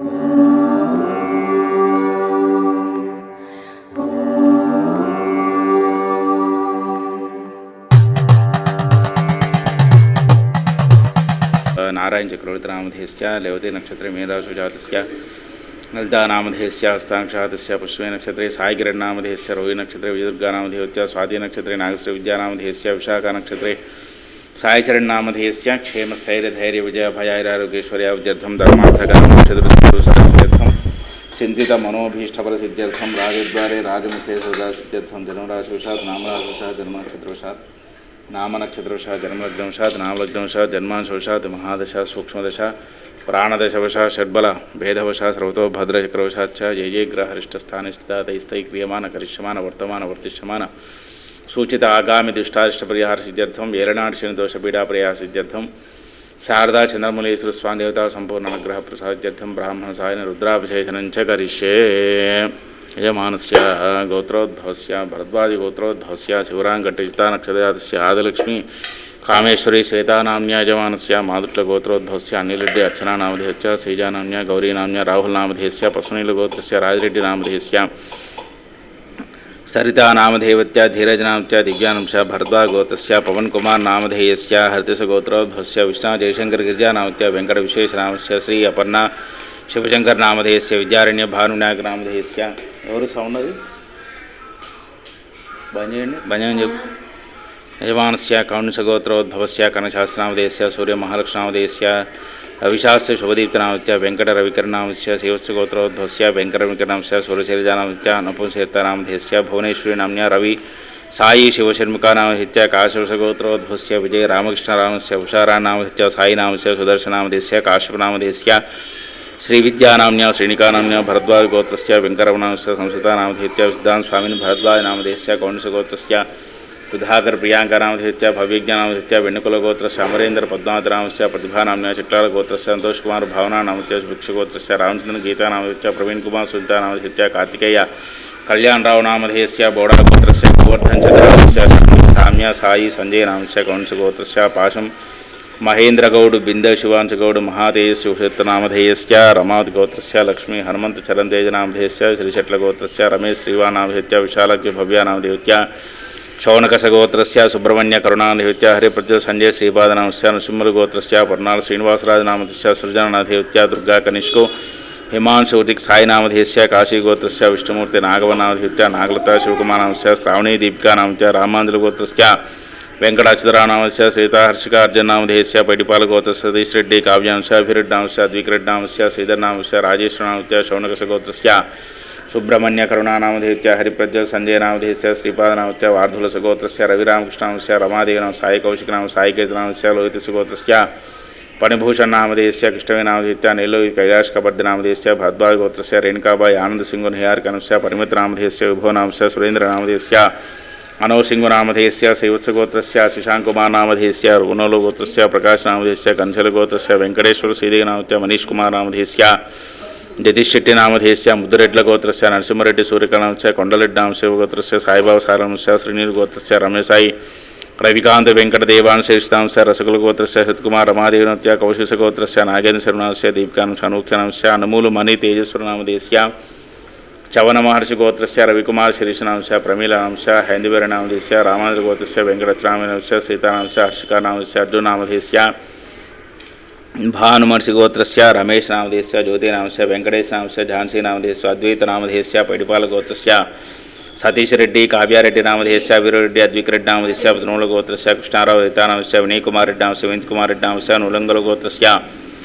नारायण नारायणचक्रवर्तनामधेयस्य लेवते नक्षत्रे मेधासुजातस्य नलदानामधेयस्य हस्ताक्षातस्य पुष्पे नक्षत्रे सामेयर रोहि नक्षत्रे विजदुर्गा विदुर्गानामधेयत्या स्वाति नक्षत्रे नागस्य विशाखा नक्षत्रे विशाखा नक्षत्रे सायचरण्नामधेयस्य क्षेमस्थैर्यधैर्यविजयभयारोग्यैश्वर्यावत्यर्थं धर्मार्थकामक्षत्रं चिन्तितमनोभीष्टफलसिद्ध्यर्थं राजद्वारे राजमुखे सदासिद्ध्यर्थं जन्मराशिवशात् नामराशिवशात् जन्मनक्षत्रवशात् नामनक्षत्रवशात् जन्मलग्नवशात् नामलग्नवशात् जन्मांशवशात् महादशा सूक्ष्मदशा प्राणदशवशात् षड्बल भेदवशात् सर्वतो भद्रचक्रवशात् च ये ये ग्रहरिष्टस्थाने स्थिता तैस्तै क्रियमाण करिष्यमान वर्तमान वर्तिष्यमान सूचित आगामि दुष्टारिष्टपरिहारसिद्ध्यर्थं येरणाडिशनिदोषपीडापरिहारसिद्ध्यर्थं शारदा चन्द्रमूलेश्वर स्वामी देवता सम्पूर्णानुग्रहप्रसाद्यर्थं ब्राह्मणसायन रुद्राभिषेचनं च करिष्ये यजमानस्य गोत्रोद्भवस्य भरद्वादिगोत्रोद्भवस्य शिवराङ्गटिचिता नक्षत्रजातस्य आदिलक्ष्मी कामेश्वरी श्वेतानाम्न्या यजमानस्य मादुट्लगोत्रोद्भवस्य अनिलरेड्डी अर्चनानामधेयस्य श्रीजानाम्न्या गौरीनाम्न्या राहुलनामधेयस्य पशुनीलगोत्रस्य राजरेड्डिनामधेयस्य सरितानामधेयवत्या धीरजनामस्य दिव्यानंश भरद्वाजगोत्रस्य पवनकुमारनामधेयस्य हरितसगोत्रोद्भवस्य विष्णा जयशङ्करगिरिजानामत्य वेङ्कटविशेषनामस्य श्री अपर्णा శివశంకరనామధేయస్య విద్యారణ్య భానునాయకనామధేయస్య ఎవరు अविशास्य शुभदीप्तनामित्या वेङ्कटरविकरणामित्या शिवस्यगोत्रोद्धस्य वेङ्कटरविकरणामित्या सूर्यशैलजानामित्या नपुंसेत्तानामधेस्या भुवनेश्वरी नाम्न्या रवि, साई शिवशर्मिका नाम हित्या काश्यपगोत्रोद्भुस्य विजय रामकृष्ण राम से उषारा नाम हित्या साई नाम से सुदर्शन नाम देश्य काश्यप नाम देश्य श्रीविद्या नाम्न्या भरद्वाज गोत्रस्य वेंकटरमणांश संस्कृता नाम हित्या सिद्धांत स्वामीन भरद्वाज नाम देश्य कौंडस ಸುಧಾಕರ್ ಪ್ರಿಯಾಂಕ ನಾಮಧೇತ್ಯ ಭವ್ಯಜ್ಞ ನಾಮಧೇತ್ಯ ವೆಣುಕುಲ ಗೋತ್ರ ಸಮರೇಂದ್ರ ಪದ್ಮಾವತ गोत्र ಪ್ರತಿಭಾ ನಾಮ್ಯ ಚಿಟ್ಲಾಲ ಗೋತ್ರಸ್ಯ ಸಂತೋಷ್ ಕುಮಾರ್ ಭಾವನಾ ನಾಮತ್ಯ ಭಿಕ್ಷು ಗೋತ್ರಸ್ಯ कल्याण राव नामधेयस्य बोडागोत्र गोवर्धन चंद्रवंश्य साई, संजय नामस्य कौंसगोत्र पाशं महेन्द्र गौड, बिंद शिवांश गौड महादेव रमाद गोत्र लक्ष्मी हनुमंत चरंदेज नामधेयस्य, श्रीशट्ल गोत्र रमेश श्रीवानामधेयत्या विशालक्य भव्या శౌనకసగోత్రస్య సుబ్రహ్మణ్య కరుణామధేత్య హరిప్రత్య సంజయ శ్రీపాదనామస్య నృసింహగోత్రస్య పర్ణాల శ్రీనివాసరాజనామధేస్య సృజననాథేత్య దుర్గా కనిష్కో హిమాంశుతిక్ సాయినామధేస్య కాశీగోత్రస్య విష్ణుమూర్తి నాగవనామధేత్య నాగలత శివకుమారామస్య శ్రావణీ దీపికానామస్య రామాంజలగోత్రస్య రామాంధ్రగోత్రస్య వెంకటాచ్యుతరానామస్య సీతాహర్షికార్జునామధేయస్య పైడిపాలగోత్రస్య సతీశ్రెడ్డి కావ్యాంశ అభిరెడ్డాంశ ద్వికరెడ్డాంశ శ్రీధర్నామస్య రాజేశ్వరనామస్య శౌనకసగోత్రస్య सुब्रह्मण्य करुणानामधेत हरिप्रज्वल संजय नामधेय श्रीपादनामत वार्धुल सुगोत्र रविरामकृष्णाम से रमादेवन साई कौशिकनाम साई केतनाम से लोहित सुगोत्र पणिभूषण नामदेश कृष्णवी नामधेत नीलो कैलाश कबर्द नामदेश भद्वाज गोत्र रेणुकाबाई आनंद सिंह हेयर कनम से परमितनामधेय विभोनाम से सुरेन्द्र नामदेश मनोज सिंह नामधेय श्रीवत्सगोत्र शशाकुमार नामधेय रुनोलगोत्र प्रकाश नामधेय कंसलगोत्र वेंकटेश्वर श्रीदेव नाम मनीष कुमार नामधेय మనీష్ కుమార్నామధేయస్య జతిశెట్టినామధేయస్య ముద్దురెడ్లగోత్రస్య నరసింహరెడ్డి సూర్యకళాంశ కొండలెడ్డి నామశివ గోత్రస్య సాయిబాబు సారాంశ శ్రీనీలగోత్రస్య రమేశాయి రవికాంత్ వెంకటదేవాన్ రసకుల గోత్రస్య సత్కుమార్ రమాదేవనత్య కౌశిష గోత్రస్య నాగేంద్ర శర్మనాంశ దీపికాంశ అనూఖ్యానాంశ అనుమూలు మణి తేజస్వరనామధేయస్య చవన మహర్షి గోత్రస్య రవికుమార్ శిరీషనాంశ ప్రమీలాంశ హైందవీరనామధేస్య రామాంధ్ర గోత్రస్య వెంకటరామనాంశ సీతానాంశ హర్షికానాంశ అర్జునామధేస్య భానుమర్షి గోత్రస్య రమేష్ నామధేస్య జ్యోతినాంశ వెంకటేశ్ నామస్య ఝాన్సీ నామధేస్య అద్వైత నామధేస్య పడిపాల గోత్రస్య సతీష్ రెడ్డి కావ్యారెడ్డి నామధేస్య వీరెడ్డి అద్వికరెడ్డి నామధేస్య పద్మూల గోత్రస్య కృష్ణారావు రితానామస్య వినయ్ కుమార్ రెడ్డి నామస్య వినీత్ కుమార్ రెడ్డి నామస్య నులంగల గోత్రస్య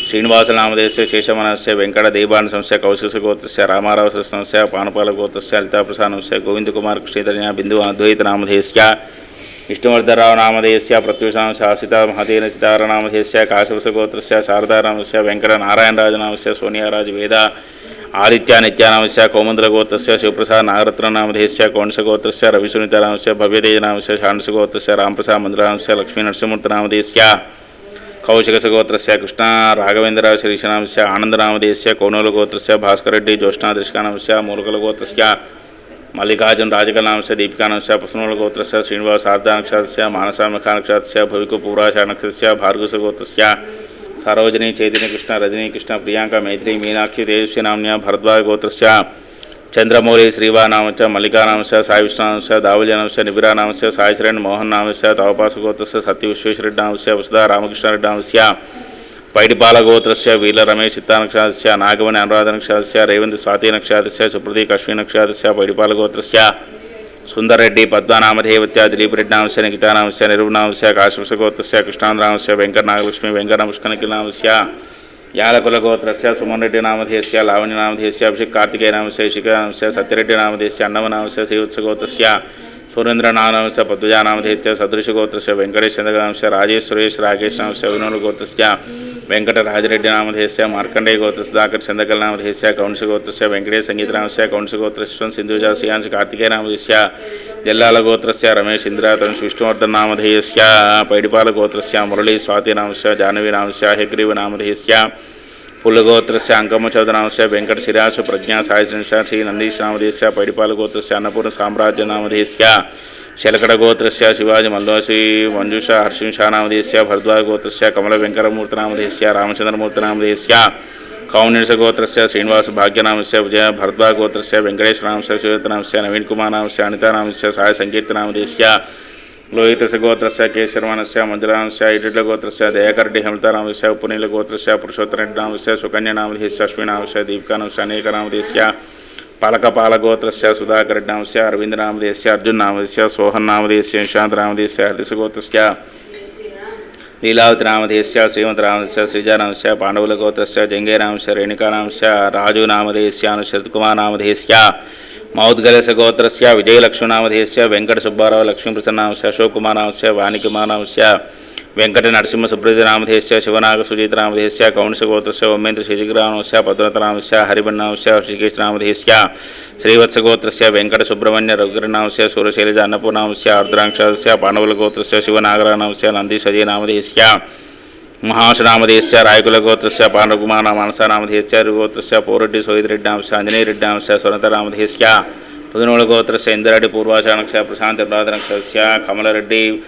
శ్రీనివాస శ్రీనివాసనామధేస్య శేషమనస్య వెంకట దేవాన సంస్థ కౌశిక గోత్రస్య రామారావు సంస్థ పానపాల గోత్రస్య లలితాప్రసాద్ గోవిందకుమార్ కృష్ణేతన్య బిందు అద్వైత నామధేస్య విష్ణువర్ధరావు నామధేయస్య ప్రత్యుషాం శాసిత మహతేన సీతారనామధేయస్య కాశవసగోత్రస్య శారదారామస్య శారదానామస్య వెంకట నారాయణరాజనామస్య సోనియారాజు వేద ఆదిత్య నిత్యానామస్య కౌమంద్రగోత్రస్య శివప్రసాద్ నాగరత్న నామధేస్య కౌంస గోత్రస్య రవిసునితనామస్య భవ్యతేజ నామస్య షాండస మంద్రనామస్య లక్ష్మీ నరసింహమూర్తి నామధేస్య కౌశికసగోత్రస్య కృష్ణ రాఘవేంద్ర శిరీషనామస్య ఆనందనామధేయస్య కోనూలగోత్రస్య భాస్కరెడ్డి జ్యోష్ణాదృష్కానామస్య మూలకలగోత్రస్య मल्लिकार्जुन राजकलांश दीपिकानंश से श्रीनिवास शारदानक्षास्य मानसामखानक्षास्य भविकपुराशानक्षस्य भार्गसगोत्रस्य सरोजनी चैतन्य कृष्ण, रजनी कृष्ण, प्रियांका मैत्री, मीनाक्षी तेजस्वी नाम्न्या, भरद्वाज गोत्रस्य, चंद्रमौली श्रीवानामच मल्लिकानामश साविष्णांश दावल्यनामश निबिरानामश सायश्रेण मोहन्नामश तवपासगोत्रस्य सत्यविश्वेश्वरनामश वसुधा रामकृष्णरेड्डांश्या తవపాస గోత్రస్య వీల రమేష్ చిత్తానక్షాదస్య నాగమణి అనురాధ నక్షాదస్య రేవంత్ స్వాతి నక్షాదస్య సుప్రతీక్ అశ్విన్ నక్షాదస్య పైడిపాల గోత్రస్య సుందర్రెడ్డి పద్మనామధేవత్య దిలీప్ రెడ్డి నామస్య నిఖితానామస్య నిరునామస్య కాశ్మస గోత్రస్య కృష్ణాంధ్రామస్య వెంకట నాగలక్ష్మి వెంకట పుష్కనకి నామస్య యాలకుల గోత్రస్య సుమన్ రెడ్డి నామధేయస్య లావణ్య నామధేస్య అభిషేక్ కార్తికేయ నామస్య శిఖ నామస్య సత్యరెడ్డి నామధేస్య అన్నమ నామస్య శ్రీవత్స గోత్రస్య సదృశగోత్రస్య నామస్య రాజేష్ సురేష్ రాకేష్ నామస్య వినోద గోత్రస్య వెంకట రాజరెడ్డి నామధేయస్య మార్కండేయ గోత్ర సుధాకర్ చంద్రకల్ నామధేయస్య కౌంస గోత్రస్య వెంకటేశ్ సంగీత నామస్య కౌంస సింధుజా శ్రియాంశ కార్తికేయ నామధేయస్య జల్లాల గోత్రస్య రమేష్ ఇంద్రాతన్ విష్ణువర్ధన్ నామధేయస్య పైడిపాల గోత్రస్య మురళీ స్వాతి నామస్య జాహ్నవి నామస్య హెగ్రీవ నామధేయస్య పుల్లగోత్రస్య అంకమచౌదనామస్య వెంకట శిరాసు ప్రజ్ఞా సాయి శ్రీ నందీశ్ నామధేయస్య పైడిపాల గోత్రస్య అన్నపూర్ణ సామ్రాజ్య నామధేయస్య శలకడ గోత్రస్య శివాజీ మల్లోసి మంజుష హర్షింషా నామధేయస్య భరద్వాజ గోత్రస్య కమల వెంకటమూర్తి నామధేయస్య రామచంద్రమూర్తి నామధేయస్య కౌనిష గోత్రస్య శ్రీనివాస భాగ్యనామస్య విజయ భరద్వాజ గోత్రస్య వెంకటేశ్వర నామస్య శివతనామస్య నవీన్ కుమార్ నామస్య అనితానామస్య సాయ సంకీర్తి ಲೋಹಿತಸ ಗೋತ್ರಸ್ಯ ಕೇಶರ್ವಾನಸ್ಯ ಮಜ್ರಾನಸ್ಯ ಇಟಿಲ ಗೋತ್ರಸ್ಯ से ಹಮಿತಾರಾಮಸ್ಯ ಉಪನೀಲ ಗೋತ್ರಸ್ಯ ಪುರುಷೋತ್ತರನಾಮಸ್ಯ ಸುಕನ್ಯನಾಮಧಿಸ್ಯ ಅಶ್ವಿನಾಮಸ್ಯ ದೀಪಿಕಾನಾಮಸ್ಯ ಅನೇಕನಾಮಧೇಸ್ಯ पालकपालगोत्रस्य से अरविन्दनामधेयस्य अर्जुननामधेयस्य सोहन्नामधेयस्य निशान्तनामधेयस्य हरिसगोत्रस्य लीलावतीनामधेयस्य श्रीमन्तनामधेयस्य से पाण्डवलगोत्रस्य जङ्गेनांस्य रेणुकानांस्य राजूनामधेयस्य अनुशरत्कुमारनामधेयस्य నామధేయస్య గోత్రస్య లీలావతి మౌద్గలస గోత్రస్య విజయలక్ష్మీనామధేయస్య వెంకట సుబ్బారావు లక్ష్మీప్రసన్నామస్య అశోక్ కుమారామస్య వాణికుమారామస్య వెంకట నరసింహ సుబ్రత నామధేయస్య శివనాగ సుజీత నామధేయస్య కౌంస గోత్రస్య ఓమేంద్ర శశిగ్రామస్య పద్మతనామస్య హరిబన్నామస్య ఋషికేశ్ నామధేయస్య శ్రీవత్స గోత్రస్య వెంకట సుబ్రహ్మణ్య రఘురనామస్య సూరశైలజ అన్నపూర్ణామస్య ఆర్ద్రాంక్షస్య పాండవుల గోత్రస్య శివనాగరానామస్య నంది సజీ రాయకుల గోత్రస్య పాండకుమార మానస నామధేయస్య పోరెడ్డి సోయిదిరెడ్డి నామస్య ఆంజనేయ రెడ్డి నామస్య స్వరంత నామధేయస్య పుదునోళ గోత్రస్య ఇందరెడ్డి పూర్వాచానక్ష ప్రశాంత నక్షస్య కమలరెడ్డి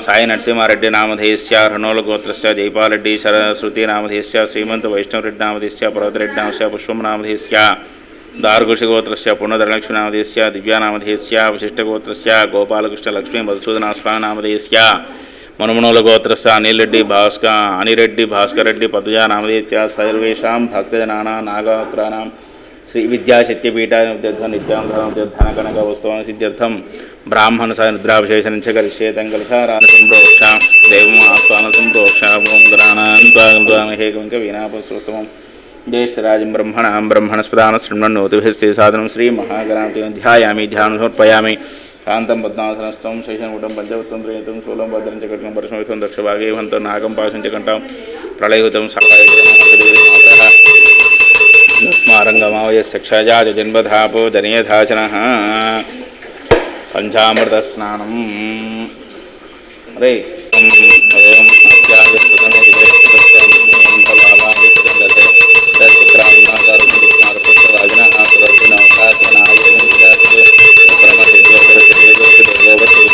సాయి నరసింహారెడ్డి నామధేయస్య రణోల గోత్రస్య జైపాలరెడ్డి సరస్వతి నామధేయస్య శ్రీమంత వైష్ణవరెడ్డి నామధేయస్య పర్వతరెడ్డి నామస్య పుష్పం నామధేయస్య దార్ఘుషగోత్రస్య పుణ్యధరలక్ష్మి నామధేయస్య దివ్యానామధేయస్య వశిష్ఠగోత్రస్య గోపాలకృష్ణ లక్ష్మీ మధుసూదన స్వామి మనుమనుల గోత్రస్య అనిల్ రెడ్డి భాస్క అనిరెడ్డి భాస్కర్ రెడ్డి పద్మజా నామదేత్య సర్వేషాం భక్తజనానా నాగపురాణం శ్రీ విద్యాశక్తిపీఠ నిత్యర్థం నిత్యాంధ్రం కనక ఉత్సవం సిద్ధ్యర్థం బ్రాహ్మణ స నిద్రాభిశేషం చ కరిష్యేతం కలశారాన సంప్రోక్ష దేవం ఆహ్వాన సంప్రోక్ష ఓం గరాణాంత్వామహేకం వీణాపస్వస్తమం జ్యేష్ఠరాజం బ్రహ్మణాం బ్రహ్మణస్పదాన శృణ్వన్నోతిభిస్తే సాధనం శ్రీ మహాగణాపతి ధ్యాయామి ధ్యానం సమర్పయామి శాంతం పద్మాసనస్థం శేషనుటం పంచవత్తం త్రయతం శూలం భద్రం చ కట్నం పరశుమితం దక్షభాగే వంతం నాగం పాశం చ కంఠం ప్రళయయుతం స్మారంగమావయస్య జన్మధాపో జనయధాచన పంచామృత స్నానం రే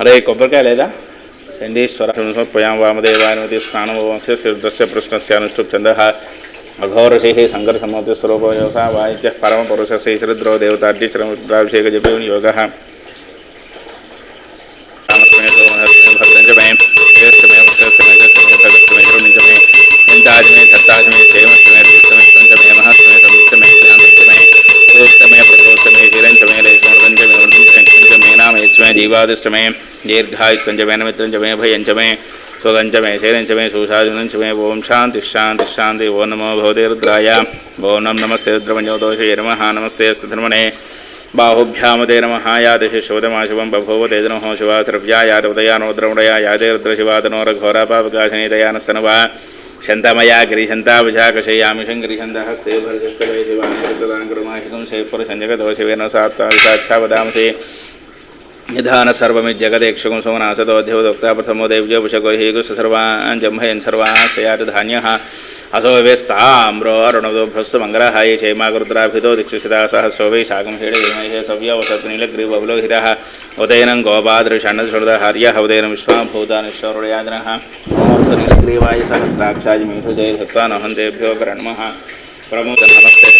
అరే కొబ్బరికాయ లేదా? చండీశ్వర సమర్పయాం వామదేవానుమతి స్నానమోంస్య సిద్ధస్య ప్రశ్నస్య అనుష్ఠుప్ ఛంద అఘోరషేః సంకర స్వరూపయోగ వాయిద్య పరమపురుషస్య శ్రీద్రో దేవతార్యచరముద్రాభిషేక జపో दीर्घादिष्ट में दीर्घायुक्तंच में नमित्रंच में भयंच में स्वगंच में ओम शांति शांति शांति ओ नमो भवते रुद्राय। ओ नम नमस्ते रुद्रमजोदोषे नमः, नमस्ते अस्तधर्मणे बाहुभ्यामते नमः यादिशि शोदमाशुभं बभूव ते नमो शिवा द्रव्या यादवदया नोद्रमुडया यादे रुद्रशिवादनो रघोरापापकाशने दयानस्तनवा शन्तामया गिरिशन्ताभजा कषयामिषं गिरिशन्तहस्ते भरजस्तवे शिवानि कृतदाङ्कृमाहितं शैपुरसञ्जगदोषिवेन सात्ताविषाच्छा वदांसि నిధాన సర్వమిజ్జగదేక్షుకం సోమనాసదోధ్యవదోక్తా ప్రథమో దైవ్యోపుషగో హేగుస్ సర్వాన్ జంహయన్ సర్వాశయాత ధాన్యః అసో వ్యస్తామ్రో అరుణదో భ్రస్తు మంగళహాయ చైమాకృద్రాభితో దిక్షుషితా సహస్రో వై శాకం షేడ విమహే సవ్య వసత్ నీలగ్రీవబులో హిరః ఉదయనం గోపాదృషణశ్రుదహార్య ఉదయనం విశ్వాభూతానిశ్వరుడయాదనః నీలగ్రీవాయ సహస్రాక్షాయ మీఠుజయ సత్వానహం దేభ్యో ప్రణమః ప్రమోద నమస్తే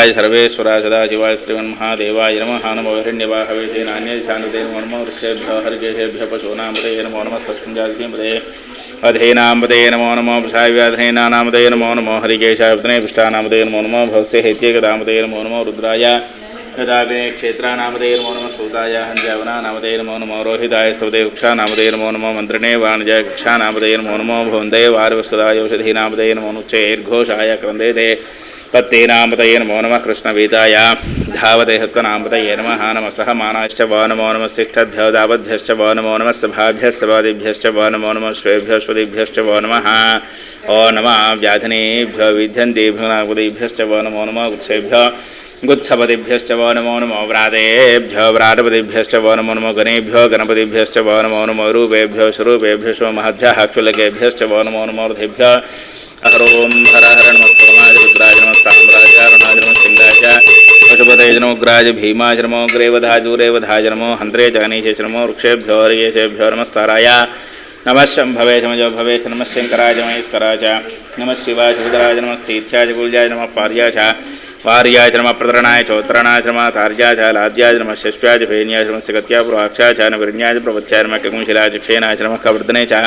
మృత్యుంజయాయ సర్వేశ్వరాయ సదాశివాయ శ్రీమన్మహాదేవాయ నమ నమో హిరణ్యవాహవేశే నాణ్య శాంతతే నమో నమో వృక్షేభ్య హరికేశేభ్య పశూనామదే నమో నమ సస్మింజాస్మిపదే అధేనామదే నమో నమో ప్రసావ్యాధేనామదే నమో నమో హరికేశాభినే పృష్టానామదే నమో నమో భవస్య హైత్యేకదామదే నమో నమో రుద్రాయ యదాగ్నే క్షేత్రానామదే నమో నమ సూతాయ హంజావనానామదే నమో నమో రోహితాయ సవదే వృక్షానామదే నమో నమో మంత్రిణే వాణిజాయ కక్షానామదే నమో నమో భవందే వారవస్కదాయ ఔషధీనామదే నమో నుచ్చైర్ఘోషాయ క్రందేతే तत्तेनामतये नमो नम कृष्णवेदाय। धावते हनानामत नम। हा नम सह सहमानाश्च वो नमो नम सिष्ठभ्यो वो नमो नम सभाभ्य, सभादिभ्यश्च वो नमो नमः श्वेभ्योश्वदिभ्यश्च वो नम। ओ नम। व्याधिनेभ्यो, विध्यन्तेभ्यो वो नमो नम। उत्सेभ्यो गुत्सपतिभ्यश्च वो नमो नमो। व्रातेभ्यो व्राटपतिभ्यश्च वो नमो नमो। गणेभ्यो, गणपतिभ्यश्च वो नमो नमो। रूपेभ्यो स्वरूपेभ्यो स्वमहद्भ्यः क्षुलकेभ्यश्च वो नमो नमोर्धेभ्यो हरोम हर हर नम सोमाय उग्राय नम साम्राज रणाज नम सिंहाय पशुपतय नम उग्राज भीमाज नमो ग्रेवधाजू रेवधाज नमो हंद्रे जगनीशेष नमो नमस्ताराय नमः शंभवे शमज भवे नमः शंकराय महेश्वराय नमः शिवाय सुदराय नमः स्थित्याय गुल्याय नमः पार्याय वार्याय नमः प्रतरणाय चोत्रणाय नमः कार्याय लाद्याय नमः शश्व्याय भेन्याय नमः सगत्यापुराक्षाय नमः वृण्याय प्रवत्याय नमः ककुंशिलाय क्षेणाय नमः कवर्धने च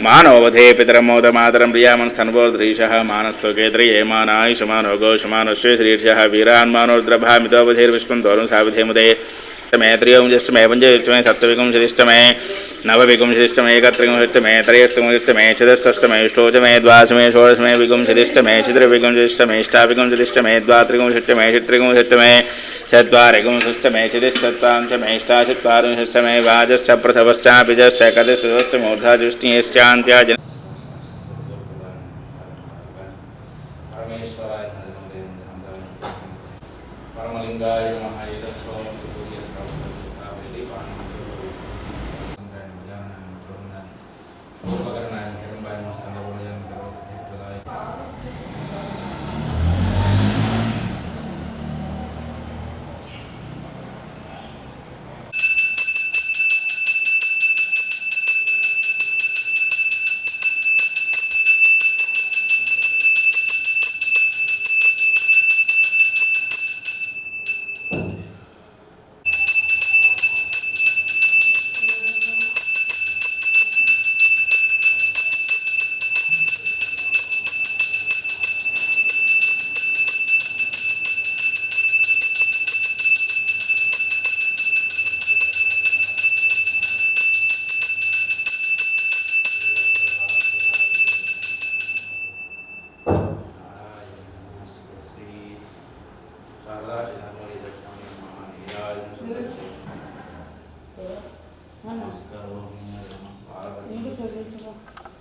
నమో పితరమోద మాతరం పాకం సవ్యాది జ్యేష్ఠ్యాయ నమ శ్రీర్ష రిత్యాయ నమో సావిధేముదే मैत्रियम श्रेष्ठ मे पंचमे सत्वीघम श्रेष्ठ मे नवभिघम श्रेष्ठ मे कत्रिघम श्रेष्ठ मे त्रयस्थम श्रेष्ठ मे श्रेष्ठमे मे ज्येष्ठमे पञ्चज्येष्ठमे सप्तविकं श्रेष्ठमे नवविकं श्रेष्ठमे एकत्रिकं श्रेष्ठमे त्रयस्त्रिकं श्रेष्ठमे चतुष्षष्ठमे अष्टोचमे श्रेष्ठ मे विकं श्रेष्ठ मे श्रेष्ठमे श्रेष्ठ मे द्वात्रिकं श्रेष्ठमे षट्त्रिकं श्रेष्ठमे चत्वारिकं श्रेष्ठमे चतुष्षत्वांशमे अष्टाचत्वारिंशष्टमे वाजश्च प्रथवश्चापिजश्च कतिश्चमूर्धाजुष्णीयश्चान्त्या